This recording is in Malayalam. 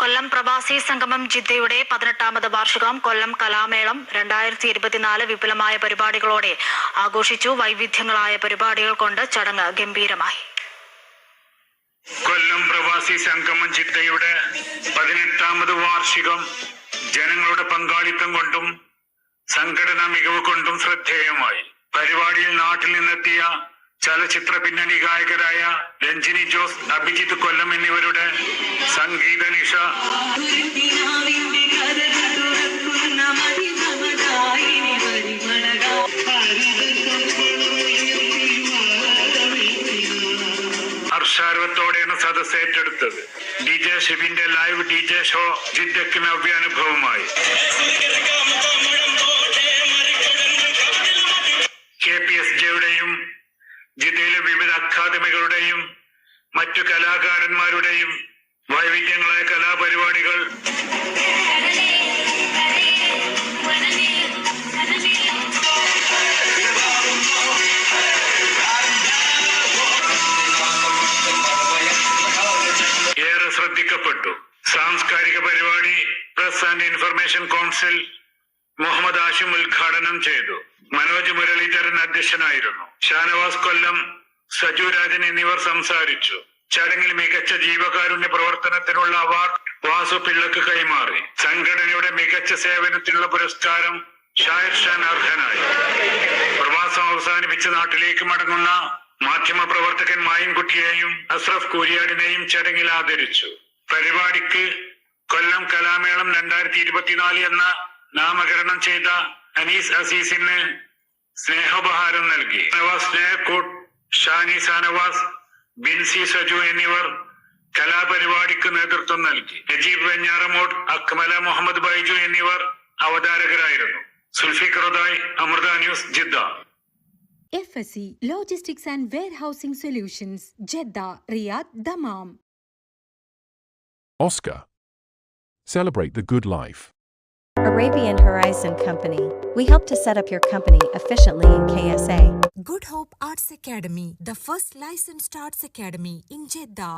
കൊല്ലം പ്രവാസി സംഗമം ജിദ്ദയുടെ പതിനെട്ടാമത് വാർഷികം കൊല്ലം കലാമേളം രണ്ടായിരത്തി ഇരുപത്തിനാല് വിപുലമായ പരിപാടികളോടെ ആഘോഷിച്ചു. വൈവിധ്യങ്ങളായ പരിപാടികൾ കൊണ്ട് ചടങ്ങ് ഗംഭീരമായി. കൊല്ലം പ്രവാസി സംഗമം ജിദ്ദയുടെ പതിനെട്ടാമത് വാർഷികം ജനങ്ങളുടെ പങ്കാളിത്തം കൊണ്ടും സംഘടനാ മികവ് കൊണ്ടും ശ്രദ്ധേയമായി. പരിപാടിയിൽ നാട്ടിൽ നിന്നെത്തിയ ചലച്ചിത്ര പിന്നണി ഗായകരായ രഞ്ജിനി ജോസ് അഭിജിത്ത് കൊല്ലം എന്നിവരുടെ സംഗീത നിഷ. ഹർഷാരവത്തോടെയാണ് സദസ് ഏറ്റെടുത്തത്. ഡി ജെ ഷിബിന്റെ ലൈവ് ഡി ജെ ഷോ ജിദ്ദക്കിന് നവ്യ ജിദ്ദയിലെ വിവിധ അക്കാദമികളുടെയും മറ്റു കലാകാരന്മാരുടെയും വൈവിധ്യങ്ങളായ കലാപരിപാടികൾ ഏറെ ശ്രദ്ധിക്കപ്പെട്ടു. സാംസ്കാരിക പരിപാടി press and information council Muhammad Ashim ഉദ്ഘാടനം ചെയ്തു. മനോജ് മുരളീധരൻ അധ്യക്ഷനായിരുന്നു. ഷാനവാസ് കൊല്ലം സജു രാജൻ എന്നിവർ സംസാരിച്ചു. ചടങ്ങിൽ മികച്ച ജീവകാരുണ്യ പ്രവർത്തനത്തിനുള്ള അവാർഡ് വാസു പിള്ളക്ക് കൈമാറി. സംഘടനയുടെ മികച്ച സേവനത്തിനുള്ള പുരസ്കാരം ഷായർ ഷാൻ അർഹനായി. പ്രവാസം അവസാനിപ്പിച്ച് നാട്ടിലേക്ക് മടങ്ങുന്ന മാധ്യമ പ്രവർത്തകൻ മായൻകുട്ടിയെയും അസ്രഫ് കൂരിയാടിനെയും ചടങ്ങിൽ ആദരിച്ചു. പരിപാടിക്ക് കൊല്ലം കലാമേളം രണ്ടായിരത്തി ഇരുപത്തിനാല് എന്ന നാമകരണം ചെയ്ത അനീസ് അസീസിന് സ്നേഹോപഹാരം നൽകി. നവാസ് സ്നേഹക്കൂട്ട് ഷാനി സാനവാസ് ബിൻസി സജു എന്നിവർ കലാപരിപാടിക്ക് നേതൃത്വം നൽകി നജീബ് വെഞ്ഞാറമോട് അക്മല മുഹമ്മദ് ബൈജു എന്നിവർ അവതാരകരായിരുന്നു Zulfiqar Uday Amrita news Jeddah FSC Logistics and Warehousing Solutions, Jeddah, Riyadh, Dammam. Oscar. Celebrate the good life. Arabian Horizon Company. We help to set up your company efficiently in KSA. Good Hope Arts Academy, the first licensed arts academy in Jeddah.